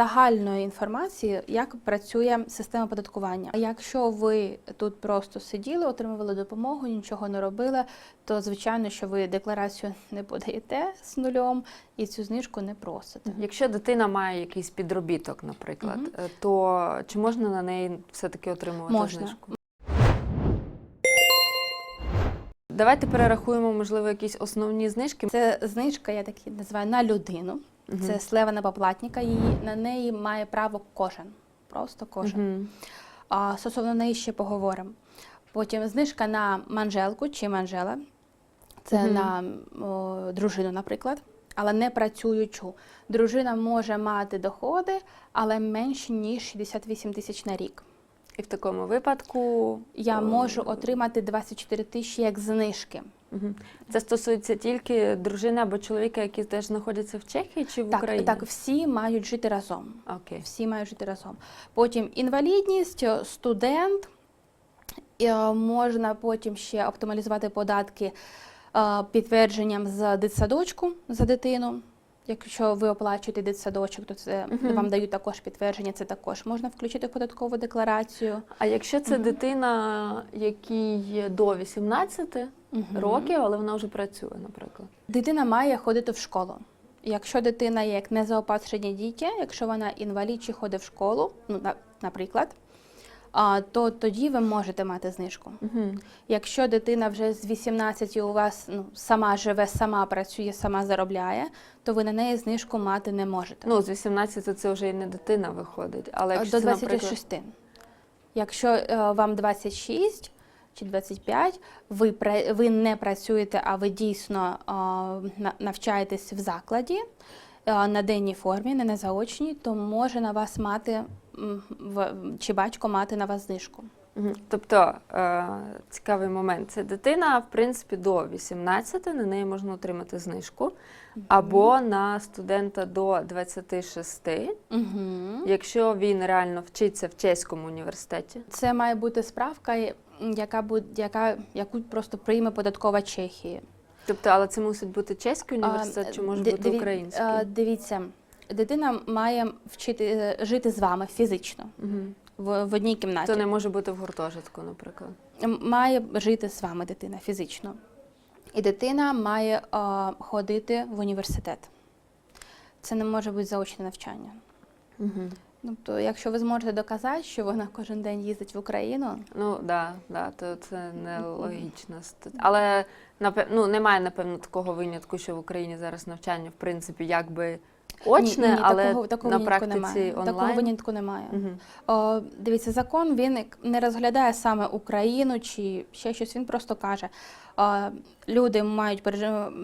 загальної інформації, як працює система податкування. Якщо ви тут просто сиділи, отримували допомогу, нічого не робили, то звичайно, що ви декларацію не подаєте з нульом і цю знижку не просите. Якщо дитина має якийсь підробіток, наприклад, е, то чи можна на неї все-таки отримувати Можна. знижку? Давайте перерахуємо, можливо, якісь основні знижки. Це знижка, я так її називаю на людину. Мгм. Це слева на поплатника. Її на неї має право кожен. Просто кожен. Мгм. А стосовно неї ще поговоримо. Потім знижка на манжелку чи манжела. Це Мгм. на о, дружину, наприклад, але не працюючу. Дружина може мати доходи, але менші, ніж 68 тисяч на рік. І в такому випадку Я е, можу отримати 24 тисячі як знижки. Це стосується тільки дружини або чоловіка, які теж знаходяться в Чехії чи в Так, Україні? так, всі мають жити разом. Окей. Всі мають жити разом. Потім інвалідність, студент. Е, Можна потім ще оптималізувати податки е, підтвердженням з дитсадочку за дитину. Якщо ви оплачуєте дитсадочок, то це Мгм. вам дають також підтвердження. Це також можна включити в податкову декларацію. А якщо це Мгм. дитина, якій до 18 Мгм. років, але вона вже працює, наприклад. Дитина має ходити в школу. Якщо дитина є як незаопатрене дитя, якщо вона інвалід чи ходить в школу, ну на- наприклад, то тоді ви можете мати знижку. Угу. Якщо дитина вже з 18 у вас ну, сама живе, сама працює, сама заробляє, то ви на неї знижку мати не можете. Ну, з 18 це вже і не дитина виходить. Але якщо До це, наприклад, Якщо е, вам 26 чи 25, ви, ви не працюєте, а ви дійсно навчаєтесь в закладі на денній формі, не на заочній, то може на вас мати в- чи батько мати на вас знижку. Тобто е, цікавий момент. Це дитина, в принципі, до 18, на неї можна отримати знижку, або на студента до 26, Угу. якщо він реально вчиться в чеському університеті. Це має бути справка, яка яка, яку просто прийме податкова Чехії. Тобто, але це мусить бути чеський університет, А, чи може ди- бути диві- український? а, Дивіться, дитина має вчити е, жити з вами фізично Мгм. в, в одній кімнаті. То не може бути в гуртожитку, наприклад. Має жити з вами дитина фізично. І дитина має а, ходити в університет. Це не може бути заочне навчання. Угу. Тобто, якщо ви зможете доказати, що вона кожен день їздить в Україну, Ну да, да, то це нелогічно. Але ну, немає, напевно, такого винятку, що в Україні зараз навчання, в принципі, якби очне, ні, ні, але такого, такого на практиці немає. онлайн. Такого винятку немає. Мгм. О, дивіться, закон він не розглядає саме Україну чи ще щось. Він просто каже: о, люди мають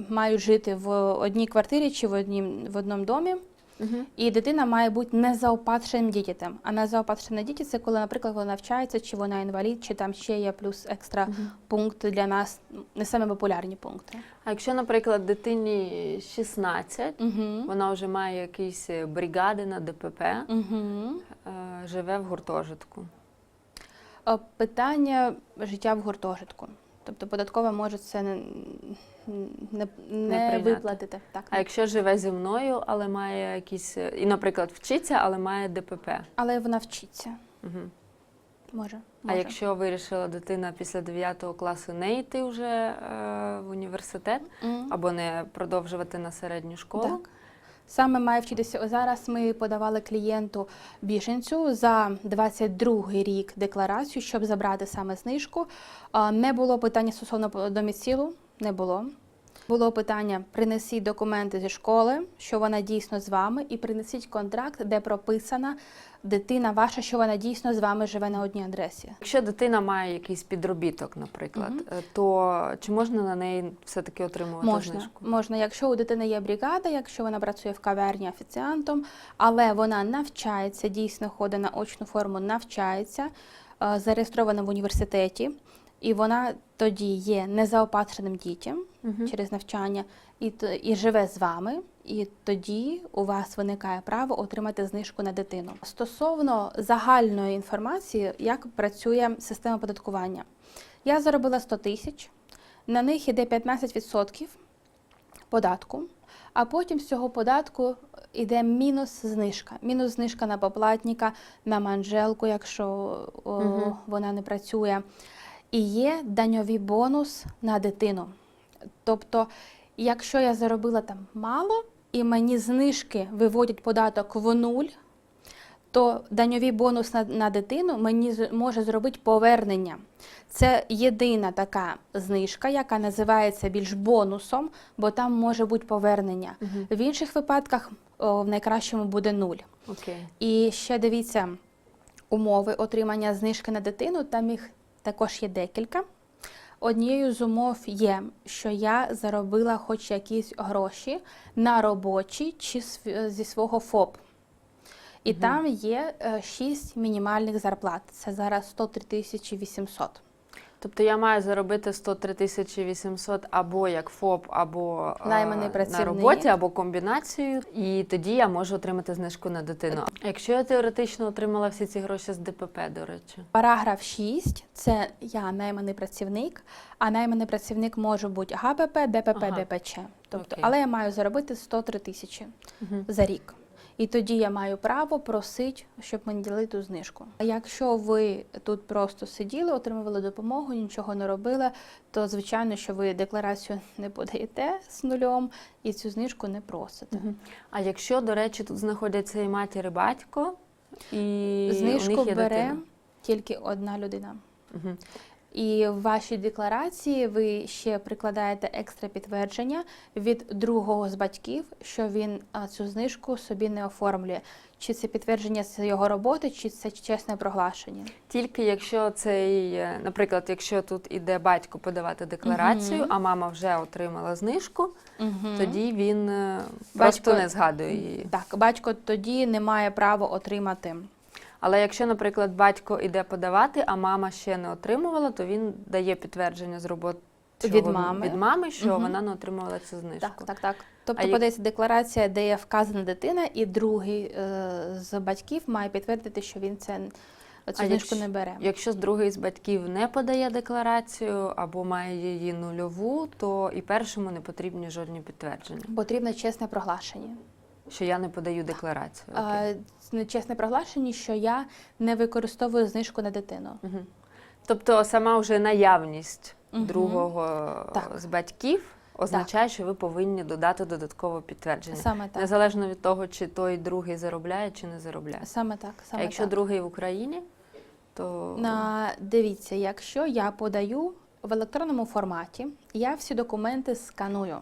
мають жити в одній квартирі чи в однім в одному домі, Мгм. і дитина має бути незаопатшеним дітям. А незаопатшене діти це коли, наприклад, вона навчається, чи вона інвалід, чи там ще є плюс екстра Мгм. пункти для нас, не саме популярні пункти. А якщо, наприклад, дитині 16, Угу. вона вже має якісь е, бригади на ДПП, Угу. живе в гуртожитку. Е, Питання життя в гуртожитку. Тобто податкова може це не, не, не, прийняти. виплатити. Так. А якщо живе зі мною, але має якісь, і, наприклад, вчиться, але має ДПП. Але вона вчиться. Угу. Може. А може. якщо вирішила дитина після 9 класу не йти вже е, в університет М, або не продовжувати на середню школу, Так. Саме має вчитися. Зараз ми подавали клієнту біженцю за 22 рік декларацію, щоб забрати саме знижку. Не було питання стосовно по- доміцілу, не було. Було питання: принесіть документи зі школи, що вона дійсно з вами, і принесіть контракт, де прописана дитина ваша, що вона дійсно з вами живе на одній адресі. якщо дитина має якийсь підробіток, наприклад, е, то чи можна на неї все-таки отримувати Можна, знижку? можна, якщо у дитини є бригада, якщо вона працює в каверні офіціантом, але вона навчається, дійсно ходить на очну форму, навчається, е, зареєстрована в університеті, і вона тоді є незаопатреним дітям Мгм. через навчання і, і живе з вами. І тоді у вас виникає право отримати знижку на дитину. Стосовно загальної інформації, як працює система податкування. Я заробила 100 тисяч, на них іде 15% податку, а потім з цього податку йде мінус знижка. Мінус знижка на поплатника, на манжелку, якщо о, вона не працює. І є даньовий бонус на дитину. Тобто, якщо я заробила там мало, і мені знижки виводять податок в нуль, то даньовий бонус на, на дитину мені з- може зробити повернення. Це єдина така знижка, яка називається більш бонусом, бо там може бути повернення. Мгм. В інших випадках о, в найкращому буде нуль. Окей. І ще дивіться умови отримання знижки на дитину. Там їх також є декілька. Однією з умов є, що я заробила хоч якісь гроші на робочі чи зі свого ФОП. І угу. там є 6 мінімальних зарплат. Це зараз 103 800. Тобто я маю заробити 103 тисячі 800 або як ФОП, або е, Найманий на працівник. роботі, або комбінацію, і тоді я можу отримати знижку на дитину. Якщо я теоретично отримала всі ці гроші з ДПП, до речі. Параграф 6 це я найманий працівник, а найманий працівник може бути ГБП, ДПП, Ага. ДПЧ. Тобто, Окей. але я маю заробити 103 тисячі за рік. І тоді я маю право просити, щоб мені дали ту знижку. А якщо ви тут просто сиділи, отримували допомогу, нічого не робили, то звичайно, що ви декларацію не подаєте з нульом і цю знижку не просите. А якщо, до речі, тут знаходяться і матір, і батько, і у Знижку них є бере дитина. тільки одна людина. Мгм. І в вашій декларації ви ще прикладаєте екстра підтвердження від другого з батьків, що він цю знижку собі не оформлює. Чи це підтвердження з його роботи, чи це чесне проглашення. Тільки якщо цей, е, наприклад, якщо тут іде батько подавати декларацію, Мгм. а мама вже отримала знижку, Угу. тоді він е, просто Батько- не згадує її. Так, батько тоді не має права отримати. Але якщо, наприклад, батько іде подавати, а мама ще не отримувала, то він дає підтвердження з роботи Від мами. від мами, що Мгм. вона не отримувала цю знижку. Так, так, так. Тобто А як- подається декларація, де є вказана дитина, і другий е, з батьків має підтвердити, що він це цю А знижку якщо- не бере. Якщо другий з батьків не подає декларацію або має її нульову, то і першому не потрібні жодні підтвердження, Потрібно чесне проглашення. Що я не подаю декларацію. Окей. А, чесне проглашення, що я не використовую знижку на дитину. Мгм. Тобто сама вже наявність Мгм. другого Так. з батьків означає, що ви повинні додати додаткове підтвердження. Саме так. Незалежно від того, чи той другий заробляє, чи не заробляє. Саме так. А якщо так. другий в Україні, то На, дивіться, якщо я подаю в електронному форматі, я всі документи сканую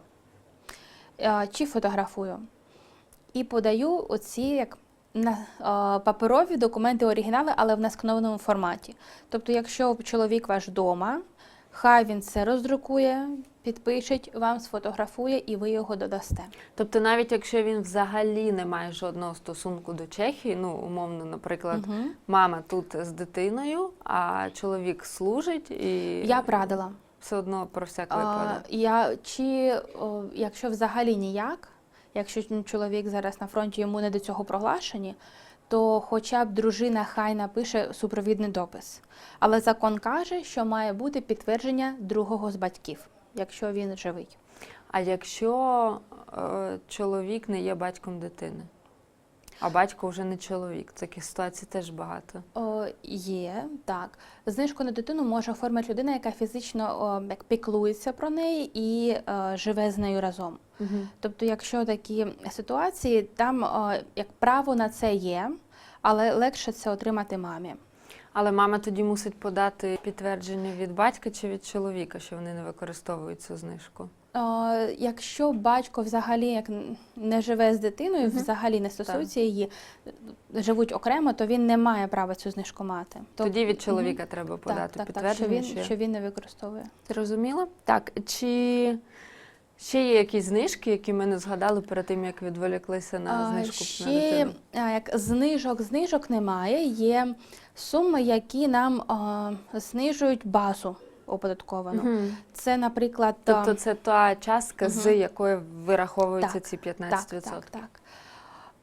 е, чи фотографую і подаю оці як на паперові документи оригінали, але в насканованому форматі. Тобто, якщо чоловік ваш вдома, хай він це роздрукує, підпишеть, вам сфотографує і ви його додасте. Тобто, навіть якщо він взагалі не має жодного стосунку до Чехії, ну умовно, наприклад, Мгм. мама тут з дитиною, а чоловік служить, і Я б радила. все одно про всяк випадок. я, чи о, якщо взагалі ніяк, якщо чоловік зараз на фронті йому не до цього проглашені, то хоча б дружина хай напише супровідний допис. Але закон каже, що має бути підтвердження другого з батьків, якщо він живий. А якщо е, чоловік не є батьком дитини, а батько вже не чоловік, таких ситуацій теж багато. О, є, так. Знижку на дитину може оформити людина, яка фізично о, як піклується про неї і о, живе з нею разом. Тобто, якщо такі ситуації, там о, як право на це є, але легше це отримати мамі. Але мама тоді мусить подати підтвердження від батька чи від чоловіка, що вони не використовують цю знижку. Якщо батько взагалі як не живе з дитиною, Мгм. взагалі не стосується її, живуть окремо, то він не має права цю знижку мати. То- Тоді від чоловіка треба подати так, так, так, що підтвердження. він, що- що він не використовує. Зрозуміло? Так, чи ще є якісь знижки, які ми не згадали перед тим, як відволіклися на знижку на Ще дитину? як знижок, знижок немає. Є суми, які нам а, знижують базу оподатковану. Мгм. Це, наприклад, Тобто це та частка, з якої вираховуються Так, ці 15%. так, так.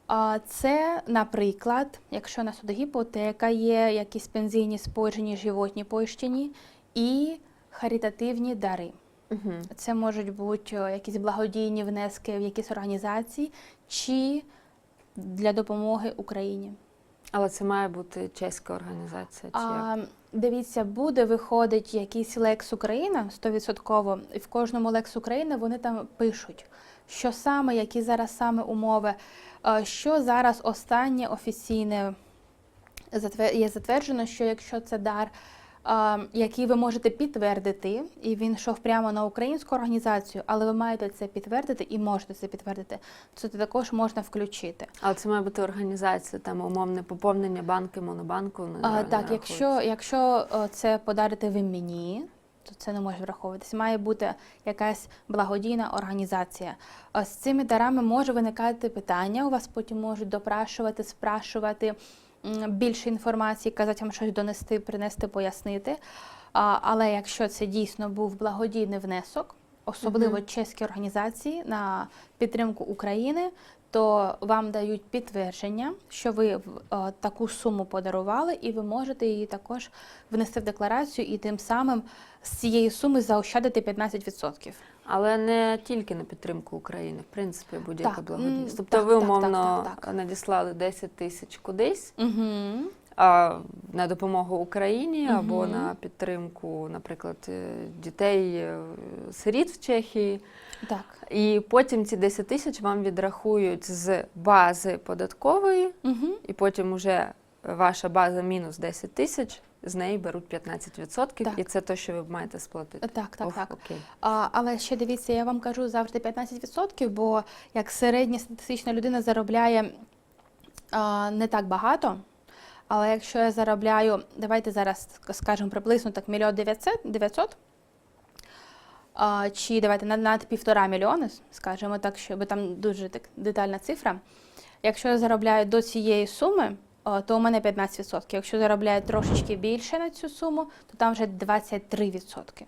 А, Це, наприклад, якщо на суді гіпотека є якісь пенсійні споджені, животні пойщені і харитативні дари. Угу. Це можуть бути е, якісь благодійні внески в якісь організації чи для допомоги Україні. Але це має бути чеська організація. Чи як? Дивіться, буде виходить якийсь Лекс Україна 100%, і в кожному Лекс Україна вони там пишуть, що саме, які зараз саме умови, е, що зараз останнє офіційне є затверджено, що якщо це дар, який ви можете підтвердити, і він йшов прямо на українську організацію, але ви маєте це підтвердити і можете це підтвердити, це також можна включити. Але це має бути організація, там умовне поповнення банки, монобанку. Не, А, не так, якщо, якщо е, це подарити ви мені, то це не може враховуватися. Має бути якась благодійна організація. З цими дарами може виникати питання. У вас потім можуть допрашувати, спрашувати більше інформації, казати вам щось донести, принести, пояснити. А, Але якщо це дійсно був благодійний внесок, особливо Мгм. чеські організації на підтримку України, то вам дають підтвердження, що ви в- е, таку суму подарували, і ви можете її також внести в декларацію, і тим самим з цієї суми заощадити 15%. Але не тільки на підтримку України, в принципі, будь-яка благодійність. Тобто так, ви так, так, так, так. надіслали 10 тисяч кудись Угу. а, на допомогу Україні або на підтримку, наприклад, е, дітей е, сиріт в Чехії. Так. І потім ці 10 тисяч вам відрахують з бази податкової, Угу. і потім уже ваша база мінус 10 тисяч, з неї беруть 15%, Так. і це те, що ви маєте сплатити. Так, так, Ох, так. Окей. А, але ще дивіться, я вам кажу завжди 15%, бо як середня статистична людина заробляє а, не так багато. Але якщо я заробляю, давайте зараз скажемо приблизно так мільйон 900, 900 а, чи давайте над, над півтора мільйони, скажімо так, щоб там дуже так детальна цифра. Якщо я заробляю до цієї суми, то у мене 15%. Якщо заробляю трошечки більше на цю суму, то там вже 23%.